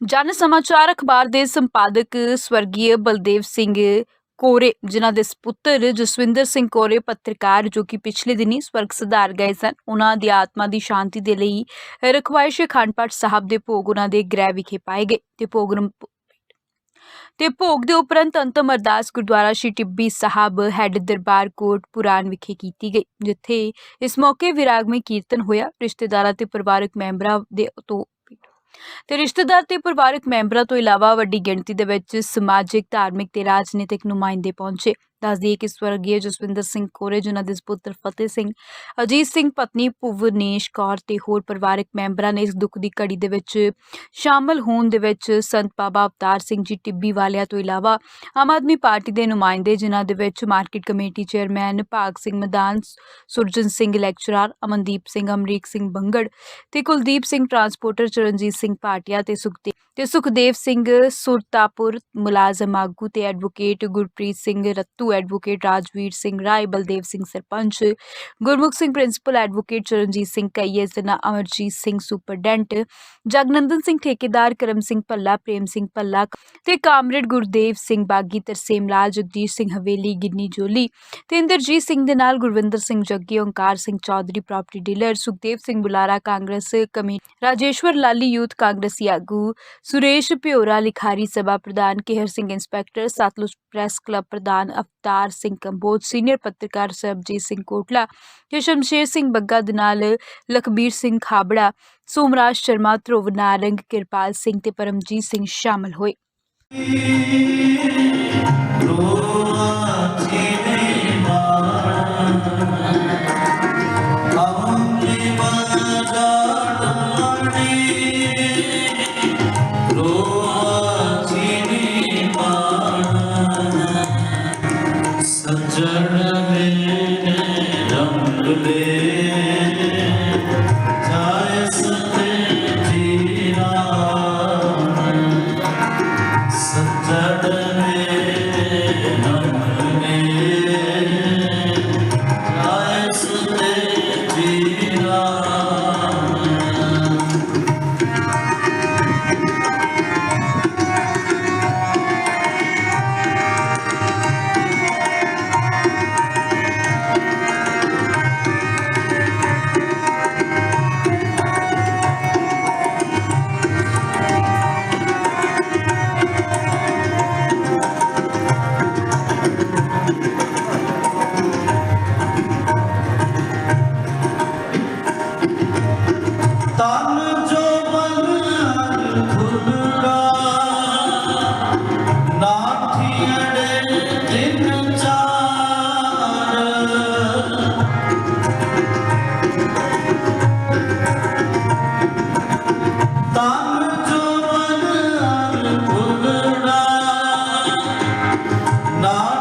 ਜਨ ਸਮਾਚਾਰ ਅਖਬਾਰ ਦੇ ਸੰਪਾਦਕ ਸਵਰਗੀ ਬਲਦੇਵ ਸਿੰਘ ਕੋਰੇ, ਜਿਨ੍ਹਾਂ ਦੇ ਸੁਪੁੱਤਰ ਜਸਵਿੰਦਰ ਸਿੰਘ ਕੋਰੇ ਪੱਤਰਕਾਰ ਜੋ ਕਿ ਪਿਛਲੇ ਦਿਨੀ ਸਵਰਗ ਸਿਧਾਰ ਗਏ ਸਨ, ਉਹਨਾਂ ਦੀ ਆਤਮਾ ਦੀ ਸ਼ਾਂਤੀ ਦੇ ਲਈ ਰਖਵਾਇਸ਼ ਅਖੰਡ ਪਾਠ ਸਾਹਿਬ ਦੇ ਭੋਗ ਉਹਨਾਂ ਦੇ ਗ੍ਰਹਿ ਵਿਖੇ ਪਾਏ ਗਏ ਤੇ ਭੋਗ ਤੇ ਭੋਗ ਦੇ ਉਪਰੰਤ ਅੰਤਮ ਅਰਦਾਸ ਗੁਰਦੁਆਰਾ ਸ਼੍ਰੀ ਟਿੱਬੀ ਸਾਹਿਬ ਹੈੱਡ ਦਰਬਾਰ ਕੋਟ ਪੁਰਾਨ ਵਿਖੇ ਕੀਤੀ ਗਈ, ਜਿੱਥੇ ਇਸ ਮੌਕੇ ਵਿਰਾਗਮਈ ਕੀਰਤਨ ਹੋਇਆ, ਰਿਸ਼ਤੇਦਾਰਾਂ ਤੇ ਪਰਿਵਾਰਕ ਮੈਂਬਰਾਂ ਦੇ ਤੋਂ ਤੇ ਰਿਸ਼ਤੇਦਾਰ ਤੇ ਪਰਿਵਾਰਕ ਮੈਂਬਰਾਂ ਤੋਂ ਇਲਾਵਾ ਵੱਡੀ ਗਿਣਤੀ ਦੇ ਵਿੱਚ ਸਮਾਜਿਕ, ਧਾਰਮਿਕ ਤੇ ਰਾਜਨੀਤਿਕ ਨੁਮਾਇੰਦੇ ਪਹੁੰਚੇ। ਦੱਸ ਦਈਏ ਕਿ ਸਵਰਗੀ ਜਸਵਿੰਦਰ ਸਿੰਘ ਕੋਰੇ, ਜਿਨ੍ਹਾਂ ਦੇ ਸੁਪੁੱਤਰ ਫਤਿਹ ਸਿੰਘ ਅਜੀਤ ਸਿੰਘ, ਪਤਨੀ ਭੁਵਨੇਸ਼ ਕੌਰ ਤੇ ਹੋਰ ਪਰਿਵਾਰਕ ਮੈਂਬਰਾਂ ਨੇ ਇਸ ਦੁੱਖ ਦੀ ਘੜੀ ਦੇ ਵਿੱਚ ਸ਼ਾਮਲ ਹੋਣ ਦੇ ਵਿੱਚ ਸੰਤ ਬਾਬਾ ਅਵਤਾਰ ਸਿੰਘ ਜੀ ਟਿੱਬੀ ਵਾਲਿਆਂ ਤੋਂ ਇਲਾਵਾ ਆਮ ਆਦਮੀ ਪਾਰਟੀ ਦੇ ਨੁਮਾਇੰਦੇ, ਜਿਨ੍ਹਾਂ ਦੇ ਵਿੱਚ market committee chairman Bhag Singh Madan, Surjan Singh, lecturer Amandeep Singh, Amrik Singh Bangar ਤੇ ਕੁਲਦੀਪ ਸਿੰਘ ਟਰਾਂਸਪੋਰਟਰ, ਚਰਨਜੀਤ ਸਿੰਘ ਪਾਟਿਆ ਤੇ ਸੁਖਦੇਵ ਤੇ ਸੁਖਦੇਵ ਸਿੰਘ, ਸੁਰਤਾਪੁਰ ਮੁਲਾਜ਼ਮ ਆਗੂ ਤੇ advocate Gurpreet Singh Rattu advocate Rajveer Singh Rai, Baldev Singh sarpanch, Gurmukh Singh principal advocate Charanjit Singh ਕਈਏ ਜ਼ਨਾ Amarjit Singh superintendent, Jagnandan Singh ਠੇਕੇਦਾਰ ਕਰਮ ਸਿੰਘ ਭੱਲਾ, ਪ੍ਰੇਮ ਸਿੰਘ ਭੱਲਾ ਤੇ comrade Gurdev Singh ਬਾਗੀ, ਤਰਸੇਮ ਲਾਲ, ਜਗਦੀਸ਼ ਸਿੰਘ ਹਵੇਲੀ, ਗਿੰਨੀ ਜੋਲੀ ਤੇ ਇੰਦਰਜੀਤ ਸਿੰਘ ਦੇ ਨਾਲ ਗੁਰਵਿੰਦਰ ਸਿੰਘ ਜੱਗੀ, ਓਂਕਾਰ ਸਿੰਘ ਚੌਧਰੀ ਪ੍ਰਾਪਰਟੀ ਡੀਲਰ ਸੁਖਦੇਵ ਸਿੰਘ ਬੁਲਾਰਾ, ਕਾਂਗਰਸ ਕਮੇਟੀ ਰਾਜੇਸ਼ਵਰ ਲਾਲੀ, ਯੂਥ ਕਾਂਗਰਸੀ ਆਗੂ ਸੁਰੇਸ਼ ਭਿਓਰਾ, ਲਿਖਾਰੀ ਸਭਾ ਪ੍ਰਧਾਨ, Kehar Singh inspector, Satluj press club ਪ੍ਰਧਾਨ ਅਵਤਾਰ ਸਿੰਘ ਕੰਬੋਜ ਸੀਨੀਅਰ ਪੱਤਰਕਾਰ ਸਰਬਜੀਤ ਸਿੰਘ ਕੋਟਲਾ ਤੇ ਸ਼ਮਸ਼ੇਰ ਸਿੰਘ ਬੱਗਾ ਦੇ ਨਾਲ ਲਖਬੀਰ ਸਿੰਘ ਖਾਬੜਾ, ਸੋਮਰਾਜ ਸ਼ਰਮਾ ਧਰੁਵ ਨਾਰੰਗ, ਕਿਰਪਾਲ ਸਿੰਘ ਤੇ ਪਰਮਜੀਤ ਸਿੰਘ ਸ਼ਾਮਲ ਹੋਏ। நான்